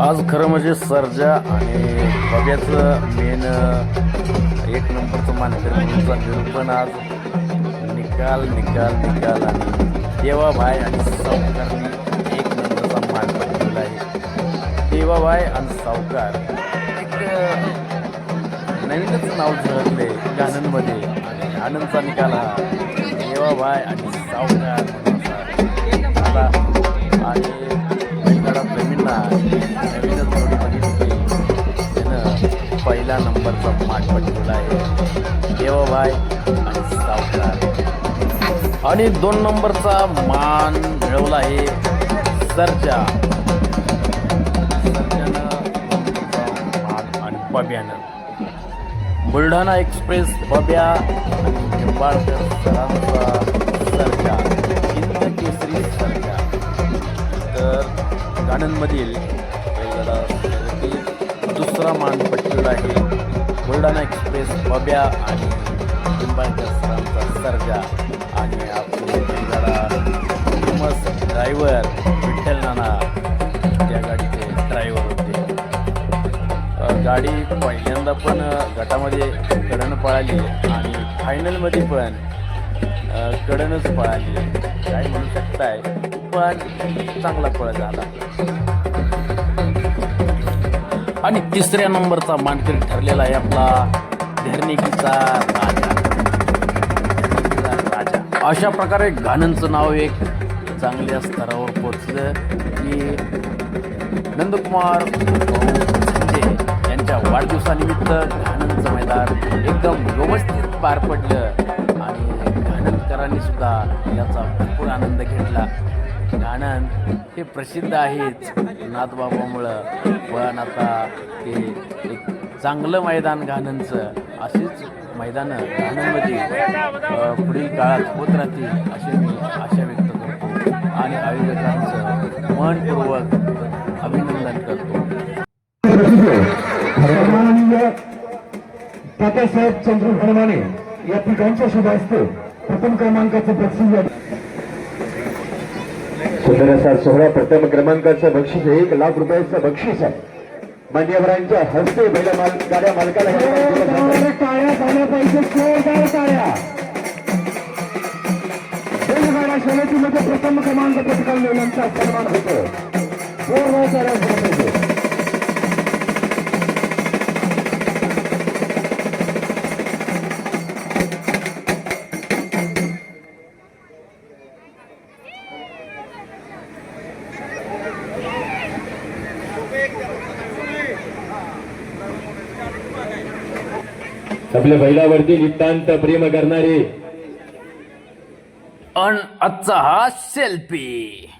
आज खरं म्हणजे सर्जा आणि बब्याचं मेन एक नंबरचं मानकर म्हणून चाललेलं पण आज निकाल निकाल निकाल आणि देवाभाई आणि सावकारने एक नंबरचा मान पटवलेला आहे. देवाभाई आणि सावकार. एक नवीनच नाव झळकले गाण्यांमध्ये. आणि आनंदचा निकाल हा. देवाभाई आणि सावकार आणि वेंकटा प्रेमींना नवीनच जोडी बघितली. त्यानं पहिला नंबरचा माठ पटवला आहे. देवाभाई आणि सावकार. आणि दोन नंबरचा मान मिळवला आहे सर्जा. सर्जानं आणि बब्यानं. बुलढाणा एक्सप्रेस बब्या आणि निंबाळकर सरांचा सर्जा. तर गाण्यांमधील दुसरा मान पटलेला आहे. बुलढाणा एक्सप्रेस बब्या आणि निंबाळकर सरांचा सर्जा आणि आपले फेमस ड्रायव्हर विठ्ठल नाना त्या गाडीचे ड्रायव्हर होते. गाडी पहिल्यांदा पण गटामध्ये करण पळाली आणि फायनलमध्ये पण कडनच पळाली काय म्हणू शकताय पण चांगला पळ झाला. आणि तिसऱ्या नंबरचा मानकरी ठरलेला आहे आपला धरणिकीचा राजा. राजा. अशा प्रकारे घाणंचं नाव एक चांगल्या स्तरावर पोचलं की नंदकुमार यांच्या वाढदिवसानिमित्त घाणंदचं मैदान एकदम व्यवस्थित पार पडलं. आणि घाणंदकरांनी सुद्धा याचा भरपूर आनंद घेतला. गाणं हे प्रसिद्ध आहेच. नाथबाबामुळं. पण आता ते एक चांगलं मैदान गाण्यांचं अशीच मैदानं गाण्यांमध्ये पुढील काळात होत राहतील अशी मी आशा व्यक्त करतो. आणि आयोजकांचं मनपूर्वक अभिनंदन करतो. सन्माननीय तात्यासाहेब चंद्रू हनुमाने या पिकांच्या शोध असतो प्रथम क्रमांकाचं बक्षीस सुंदर असा सोहळा प्रथम क्रमांकाचं बक्षीस. एक लाख रुपयाचं बक्षीस आहे. मान्यवरांच्या हस्ते बैल माल गाड्या मालकाला टाळ्या झाल्या पाहिजे. जोरदार टाळ्या. बैलगाडा शर्यतीमध्ये प्रथम क्रमांक पटकावलेल्यांचा सन्मान होतो. जोरदार टाळ्या आपल्या बैलावरती नितांत प्रेम करणारे. अन आजचा हा सेल्फी.